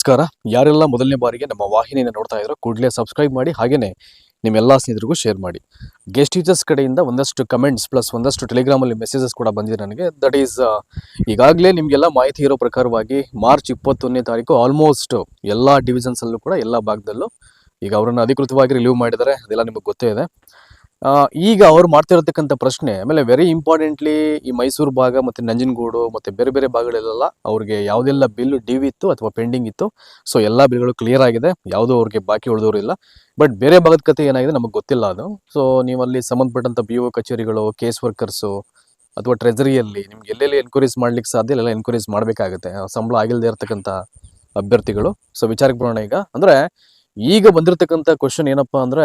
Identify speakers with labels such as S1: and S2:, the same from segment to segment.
S1: ನಮಸ್ಕಾರ. ಯಾರೆಲ್ಲ ಮೊದಲನೇ ಬಾರಿಗೆ ನಮ್ಮ ವಾಹಿನಿಯನ್ನು ನೋಡ್ತಾ ಇದ್ರು ಕೂಡಲೇ ಸಬ್ಸ್ಕ್ರೈಬ್ ಮಾಡಿ ಹಾಗೇನೆ ನಿಮ್ಮೆಲ್ಲ ಸ್ನೇಹಿತರಿಗೂ ಶೇರ್ ಮಾಡಿ. ಗೆಸ್ಟ್ ಟೀಚರ್ಸ್ ಕಡೆಯಿಂದ ಒಂದಷ್ಟು ಕಮೆಂಟ್ಸ್ ಪ್ಲಸ್ ಒಂದಷ್ಟು ಟೆಲಿಗ್ರಾಮಲ್ಲಿ ಮೆಸೇಜಸ್ ಕೂಡ ಬಂದಿದೆ ನನಗೆ. ದಟ್ ಈಸ್ ಈಗಾಗಲೇ ನಿಮಗೆಲ್ಲ ಮಾಹಿತಿ ಇರೋ ಪ್ರಕಾರವಾಗಿ ಮಾರ್ಚ್ ಇಪ್ಪತ್ತೊಂದನೇ ತಾರೀಕು ಆಲ್ಮೋಸ್ಟ್ ಎಲ್ಲ ಡಿವಿಷನ್ಸಲ್ಲೂ ಕೂಡ ಎಲ್ಲ ಭಾಗದಲ್ಲೂ ಈಗ ಅವರನ್ನು ಅಧಿಕೃತವಾಗಿ ರಿಲೀವ್ ಮಾಡಿದ್ದಾರೆ. ಅದೆಲ್ಲ ನಿಮಗೆ ಗೊತ್ತೇ ಇದೆ. ಈಗ ಅವ್ರು ಮಾಡ್ತಿರತಕ್ಕಂಥ ಪ್ರಶ್ನೆ, ಆಮೇಲೆ ವೆರಿ ಇಂಪಾರ್ಟೆಂಟ್ಲಿ ಈ ಮೈಸೂರು ಭಾಗ ಮತ್ತು ನಂಜನಗೂಡು ಮತ್ತು ಬೇರೆ ಬೇರೆ ಭಾಗಗಳಲ್ಲೆಲ್ಲ ಅವ್ರಿಗೆ ಯಾವುದೆಲ್ಲ ಬಿಲ್ ಡ್ಯೂ ಇತ್ತು ಅಥವಾ ಪೆಂಡಿಂಗ್ ಇತ್ತು ಸೊ ಎಲ್ಲ ಬಿಲ್ಗಳು ಕ್ಲಿಯರ್ ಆಗಿದೆ, ಯಾವುದೂ ಅವ್ರಿಗೆ ಬಾಕಿ ಉಳಿದವರು ಇಲ್ಲ. ಬಟ್ ಬೇರೆ ಭಾಗದ ಕತೆ ಏನಾಗಿದೆ ನಮಗೆ ಗೊತ್ತಿಲ್ಲ ಅದು. ಸೊ ನೀವು ಅಲ್ಲಿ ಸಂಬಂಧಪಟ್ಟಂಥ ಬಿ ಒ ಕಚೇರಿಗಳು ಕೇಸ್ ವರ್ಕರ್ಸು ಅಥವಾ ಟ್ರೆಜರಿಯಲ್ಲಿ ನಿಮ್ಗೆ ಎಲ್ಲೆಲ್ಲಿ ಎನ್ಕ್ವೈರೀಸ್ ಮಾಡ್ಲಿಕ್ಕೆ ಸಾಧ್ಯ ಎಲ್ಲ ಎನ್ಕ್ವೈರೀಸ್ ಮಾಡಬೇಕಾಗುತ್ತೆ. ಸಂಬಳ ಆಗಿಲ್ಲದೆ ಇರತಕ್ಕಂಥ ಅಭ್ಯರ್ಥಿಗಳು. ಸೊ ವಿಚಾರಕ್ಕೆ ಬರೋಣ ಈಗ. ಅಂದರೆ ಈಗ ಬಂದಿರತಕ್ಕಂಥ ಕ್ವಶನ್ ಏನಪ್ಪ ಅಂದರೆ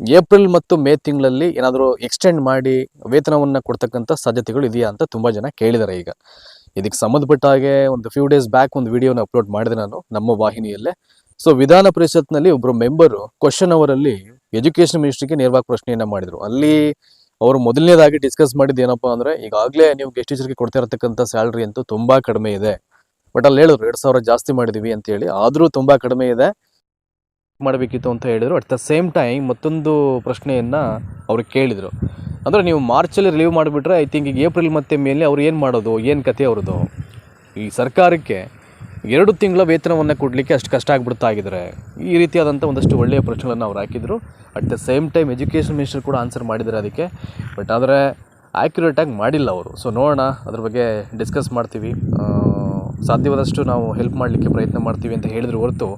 S1: ಏಪ್ರಿಲ್ ಮತ್ತು ಮೇ ತಿಂಗಳಲ್ಲಿ ಏನಾದರೂ ಎಕ್ಸ್ಟೆಂಡ್ ಮಾಡಿ ವೇತನವನ್ನು ಕೊಡ್ತಕ್ಕಂಥ ಸಾಧ್ಯತೆಗಳು ಇದೆಯಾ ಅಂತ ತುಂಬ ಜನ ಕೇಳಿದ್ದಾರೆ ಈಗ. ಇದಕ್ಕೆ ಸಂಬಂಧಪಟ್ಟ ಹಾಗೆ ಒಂದು ಫ್ಯೂ ಡೇಸ್ ಬ್ಯಾಕ್ ಒಂದು ವಿಡಿಯೋನ ಅಪ್ಲೋಡ್ ಮಾಡಿದೆ ನಾನು ನಮ್ಮ ವಾಹಿನಿಯಲ್ಲೇ. ಸೊ ವಿಧಾನ ಪರಿಷತ್ನಲ್ಲಿ ಒಬ್ಬರು ಮೆಂಬರು ಕ್ವಶನ್ ಅವರಲ್ಲಿ ಎಜುಕೇಷನ್ ಮಿನಿಸ್ಟ್ರಿಗೆ ನೇರವಾಗಿ ಪ್ರಶ್ನೆಯನ್ನ ಮಾಡಿದರು. ಅಲ್ಲಿ ಅವರು ಮೊದಲನೇದಾಗಿ ಡಿಸ್ಕಸ್ ಮಾಡಿದ್ದು ಏನಪ್ಪಾ ಅಂದರೆ, ಈಗಾಗಲೇ ನೀವು ಗೆಸ್ಟ್ ಟೀಚರ್ಗೆ ಕೊಡ್ತಾ ಇರತಕ್ಕಂಥ ಸ್ಯಾಲ್ರಿ ಅಂತೂ ತುಂಬ ಕಡಿಮೆ ಇದೆ. ಬಟ್ ಅಲ್ಲಿ ಹೇಳಿದ್ರು, ಎರಡು ಸಾವಿರ ಜಾಸ್ತಿ ಮಾಡಿದೀವಿ ಅಂತೇಳಿ ಆದರೂ ತುಂಬ ಕಡಿಮೆ ಇದೆ. ಮಾಡಬೇಕಿತ್ತು ಅಂತ ಹೇಳಿದರು. ಅಟ್ ದ ಸೇಮ್ ಟೈಮ್ ಮತ್ತೊಂದು ಪ್ರಶ್ನೆಯನ್ನು ಅವರು ಕೇಳಿದರು. ಅಂದರೆ ನೀವು ಮಾರ್ಚಲ್ಲಿ ರಿಲೀವ್ ಮಾಡಿಬಿಟ್ರೆ ಐ ಥಿಂಕ್ ಈಗ ಏಪ್ರಿಲ್ ಮತ್ತು ಮೇಲೆ ಅವ್ರು ಏನು ಮಾಡೋದು? ಏನು ಕತೆ ಅವ್ರದ್ದು? ಈ ಸರ್ಕಾರಕ್ಕೆ ಎರಡು ತಿಂಗಳ ವೇತನವನ್ನು ಕೊಡಲಿಕ್ಕೆ ಅಷ್ಟು ಕಷ್ಟ ಆಗ್ಬಿಡ್ತಾ ಆಗಿದ್ದಾರೆ ಈ ರೀತಿಯಾದಂಥ ಒಂದಷ್ಟು ಒಳ್ಳೆಯ ಪ್ರಶ್ನೆಗಳನ್ನು ಅವ್ರು ಹಾಕಿದರು. At the same time education minister ಕೂಡ ಆನ್ಸರ್ ಮಾಡಿದ್ದಾರೆ ಅದಕ್ಕೆ. ಬಟ್ ಆದರೆ ಆ್ಯಕ್ಯುರೇಟಾಗಿ ಮಾಡಿಲ್ಲ ಅವರು. ಸೊ ನೋಡೋಣ. ಅದ್ರ ಬಗ್ಗೆ ಡಿಸ್ಕಸ್ ಮಾಡ್ತೀವಿ. ಸಾಧ್ಯವಾದಷ್ಟು ನಾವು ಹೆಲ್ಪ್ ಮಾಡಲಿಕ್ಕೆ ಪ್ರಯತ್ನ ಮಾಡ್ತೀವಿ ಅಂತ ಹೇಳಿದ್ರು ಹೊರತು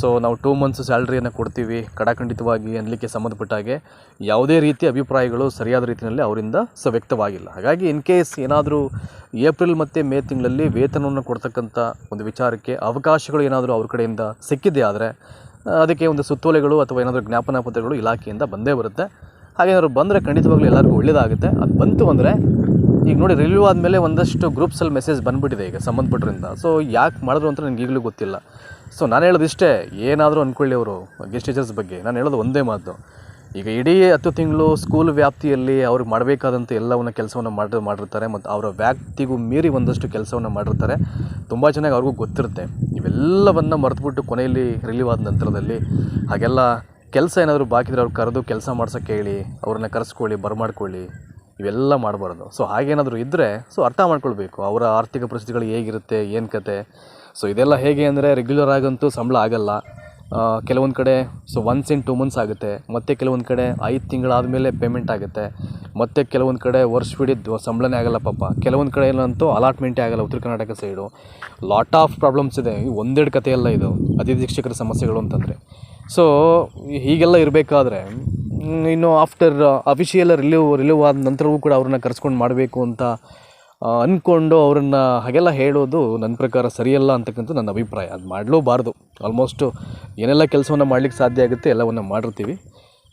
S1: ಸೊ ನಾವು ಟೂ ಮಂತ್ಸ್ ಸ್ಯಾಲ್ರಿಯನ್ನು ಕೊಡ್ತೀವಿ ಕಡಾಖಂಡಿತವಾಗಿ ಅನ್ನಲಿಕ್ಕೆ ಸಂಬಂಧಪಟ್ಟ ಹಾಗೆ ಯಾವುದೇ ರೀತಿ ಅಭಿಪ್ರಾಯಗಳು ಸರಿಯಾದ ರೀತಿಯಲ್ಲಿ ಅವರಿಂದ ಸೊ ವ್ಯಕ್ತವಾಗಿಲ್ಲ. ಹಾಗಾಗಿ ಇನ್ ಕೇಸ್ ಏನಾದರೂ ಏಪ್ರಿಲ್ ಮತ್ತು ಮೇ ತಿಂಗಳಲ್ಲಿ ವೇತನವನ್ನು ಕೊಡ್ತಕ್ಕಂಥ ಒಂದು ವಿಚಾರಕ್ಕೆ ಅವಕಾಶಗಳು ಏನಾದರೂ ಅವ್ರ ಕಡೆಯಿಂದ ಸಿಕ್ಕಿದೆ ಆದರೆ, ಅದಕ್ಕೆ ಒಂದು ಸುತ್ತೋಲೆಗಳು ಅಥವಾ ಏನಾದರೂ ಜ್ಞಾಪನಾ ಪತ್ರಗಳು ಇಲಾಖೆಯಿಂದ ಬಂದೇ ಬರುತ್ತೆ. ಹಾಗೇನಾದ್ರು ಬಂದರೆ ಖಂಡಿತವಾಗ್ಲೂ ಎಲ್ಲರಿಗೂ ಒಳ್ಳೆಯದಾಗುತ್ತೆ ಅದು ಬಂತು ಅಂದರೆ ಈಗ ನೋಡಿ ರಿಲೀವ್ ಆದಮೇಲೆ ಒಂದಷ್ಟು ಗ್ರೂಪ್ಸಲ್ಲಿ ಮೆಸೇಜ್ ಬಂದುಬಿಟ್ಟಿದೆ ಈಗ ಸಂಬಂಧಪಟ್ಟರಿಂದ ಸೊ ಯಾಕೆ ಮಾಡಿದ್ರು ಅಂತ ನನಗೆ ಈಗಲೂ ಗೊತ್ತಿಲ್ಲ. ಸೊ ನಾನು ಹೇಳೋದು ಇಷ್ಟೇ ಏನಾದರೂ ಅಂದ್ಕೊಳ್ಳಿ ಅವರು ಗೆಸ್ಟ್ ಟೀಚರ್ಸ್ ಬಗ್ಗೆ. ನಾನು ಹೇಳೋದು ಒಂದೇ ಮಾತು. ಈಗ ಇಡೀ ಹತ್ತು ತಿಂಗಳು ಸ್ಕೂಲ್ ವ್ಯಾಪ್ತಿಯಲ್ಲಿ ಅವ್ರಿಗೆ ಮಾಡಬೇಕಾದಂಥ ಎಲ್ಲವನ್ನ ಕೆಲಸವನ್ನು ಮಾಡಿ ಮಾಡಿರ್ತಾರೆ ಮತ್ತು ಅವರ ವ್ಯಾಪ್ತಿಗೂ ಮೀರಿ ಒಂದಷ್ಟು ಕೆಲಸವನ್ನು ಮಾಡಿರ್ತಾರೆ. ತುಂಬ ಚೆನ್ನಾಗಿ ಅವ್ರಿಗೂ ಗೊತ್ತಿರುತ್ತೆ. ಇವೆಲ್ಲವನ್ನು ಮರೆತುಬಿಟ್ಟು ಕೊನೆಯಲ್ಲಿ ರಿಲೀವ್ ಆದ ನಂತರದಲ್ಲಿ ಹಾಗೆಲ್ಲ ಕೆಲಸ ಏನಾದರೂ ಬಾಕಿದ್ರೆ ಅವ್ರು ಕರೆದು ಕೆಲಸ ಮಾಡ್ಸೋಕ್ಕೆ ಹೇಳಿ ಅವ್ರನ್ನ ಕರೆಸ್ಕೊಳ್ಳಿ, ಬರಮಾಡ್ಕೊಳ್ಳಿ. ಇವೆಲ್ಲ ಮಾಡಬಾರ್ದು. ಸೊ ಹಾಗೇನಾದರೂ ಇದ್ದರೆ ಸೊ ಅರ್ಥ ಮಾಡ್ಕೊಳ್ಬೇಕು. ಅವರ ಆರ್ಥಿಕ ಪರಿಸ್ಥಿತಿಗಳು ಹೇಗಿರುತ್ತೆ, ಏನು ಕತೆ. ಸೊ ಇದೆಲ್ಲ ಹೇಗೆ ಅಂದರೆ ರೆಗ್ಯುಲರ್ ಆಗಂತೂ ಸಂಬಳ ಆಗಲ್ಲ. ಕೆಲವೊಂದು ಕಡೆ so once in two months ಆಗುತ್ತೆ. ಮತ್ತು ಕೆಲವೊಂದು ಕಡೆ, ಐದು ತಿಂಗಳಾದಮೇಲೆ ಪೇಮೆಂಟ್ ಆಗುತ್ತೆ. ಮತ್ತು ಕೆಲವೊಂದು ಕಡೆ ವರ್ಷ ಬಿಡಿ ಸಂಬಳನೇ ಆಗಲ್ಲ ಪಾಪ. ಕೆಲವೊಂದು ಕಡೆ ಏನಂತೂ ಅಲಾಟ್ಮೆಂಟೇ ಆಗಲ್ಲ ಉತ್ತರ Karnataka side lot of problems ಇದೆ. ಒಂದೆರಡು ಕಥೆಯೆಲ್ಲ ಇದು. ಅತಿಥಿ ಶಿಕ್ಷಕರ ಸಮಸ್ಯೆಗಳು ಅಂತಂದರೆ. ಸೊ ಹೀಗೆಲ್ಲ ಇರಬೇಕಾದ್ರೆ ಇನ್ನು ಆಫ್ಟರ್ ಅಫಿಷಿಯಲ್ ರಿಲೀವ್ ರಿಲೀವ್ ಆದ ನಂತರವೂ ಕೂಡ ಅವ್ರನ್ನ ಕರೆಸ್ಕೊಂಡು ಮಾಡಬೇಕು ಅಂತ ಅಂದ್ಕೊಂಡು ಅವ್ರನ್ನ ಹಾಗೆಲ್ಲ ಹೇಳೋದು ನನ್ನ ಪ್ರಕಾರ ಸರಿಯಲ್ಲ ಅಂತಕ್ಕಂಥ ನನ್ನ ಅಭಿಪ್ರಾಯ. ಅದು ಮಾಡಲೂಬಾರ್ದು. ಆಲ್ಮೋಸ್ಟು ಏನೆಲ್ಲ ಕೆಲಸವನ್ನು ಮಾಡ್ಲಿಕ್ಕೆ ಸಾಧ್ಯ ಆಗುತ್ತೆ ಎಲ್ಲವನ್ನು ಮಾಡಿರ್ತೀವಿ.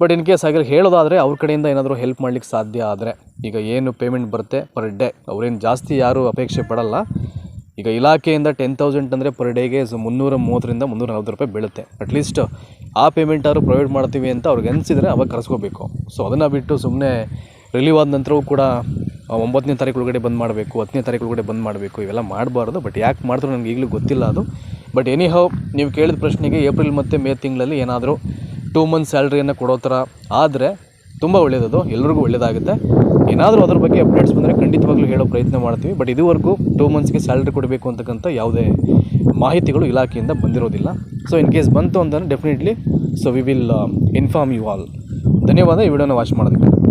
S1: ಬಟ್ ಇನ್ ಕೇಸ್ ಹಾಗೆ ಹೇಳೋದಾದರೆ ಅವ್ರ ಕಡೆಯಿಂದ ಏನಾದರೂ ಹೆಲ್ಪ್ ಮಾಡ್ಲಿಕ್ಕೆ ಸಾಧ್ಯ ಆದರೆ, ಈಗ ಏನು ಪೇಮೆಂಟ್ ಬರುತ್ತೆ ಪರ್ ಡೇ ಅವ್ರೇನು ಜಾಸ್ತಿ ಯಾರೂ ಅಪೇಕ್ಷೆ ಪಡಲ್ಲ. ಈಗ ಇಲಾಖೆಯಿಂದ ಟೆನ್ ತೌಸಂಡ್ ಅಂದರೆ ಪರ್ ಡೇಗೆ ಮುನ್ನೂರ ಮೂವತ್ತರಿಂದ ಮುನ್ನೂರ ನಲ್ವತ್ತು ರೂಪಾಯಿ ಬೀಳುತ್ತೆ. ಅಟ್ಲೀಸ್ಟ್ ಆ ಪೇಮೆಂಟ್ ಆದರೂ ಪ್ರೊವೈಡ್ ಮಾಡ್ತೀವಿ ಅಂತ ಅವ್ರಿಗೆ ಅನಿಸಿದರೆ ಅವಾಗ ಕರೆಸ್ಕೋಬೇಕು. ಸೊ ಅದನ್ನು ಬಿಟ್ಟು ಸುಮ್ಮನೆ ರಿಲೀವ್ ಆದ ನಂತರವೂ ಕೂಡ ಒಂಬತ್ತನೇ ತಾರೀಕು ಒಳಗಡೆ ಬಂದ್ ಮಾಡಬೇಕು, ಹತ್ತನೇ ತಾರೀಕು ಒಳಗಡೆ ಬಂದ್ ಮಾಡಬೇಕು, ಇವೆಲ್ಲ ಮಾಡಬಾರ್ದು ಬಟ್ ಯಾಕೆ ಮಾಡಿದ್ರು ನನಗೆ ಈಗಲೂ ಗೊತ್ತಿಲ್ಲ ಅದು. ಬಟ್ ಎನಿ ಹೌ ನೀವು ಕೇಳಿದ ಪ್ರಶ್ನೆಗೆ ಏಪ್ರಿಲ್ ಮತ್ತು ಮೇ ತಿಂಗಳಲ್ಲಿ ಏನಾದರೂ ಟೂ ಮಂತ್ ಸ್ಯಾಲ್ರಿಯನ್ನು ಕೊಡೋ ಥರ ಆದರೆ ತುಂಬ ಒಳ್ಳೆಯದದು ಎಲ್ರಿಗೂ ಒಳ್ಳೆಯದಾಗುತ್ತೆ ಏನಾದರೂ ಅದ್ರ ಬಗ್ಗೆ ಅಪ್ಡೇಟ್ಸ್ ಬಂದರೆ ಖಂಡಿತವಾಗ್ಲೂ ಹೇಳೋ ಪ್ರಯತ್ನ ಮಾಡ್ತೀವಿ. ಬಟ್ ಇದುವರೆಗೂ ಟೂ ಮಂತ್ಸ್ಗೆ ಸ್ಯಾಲ್ರಿ ಕೊಡಬೇಕು ಅಂತಕ್ಕಂಥ ಯಾವುದೇ ಮಾಹಿತಿಗಳು ಇಲಾಖೆಯಿಂದ ಬಂದಿರೋದಿಲ್ಲ. ಸೊ ಇನ್ ಕೇಸ್ ಬಂತು ಅಂತಂದರೆ definitely so we will inform you all ಧನ್ಯವಾದ, ಈ ವಿಡಿಯೋನ ವಾಚ್ ಮಾಡೋದಕ್ಕೆ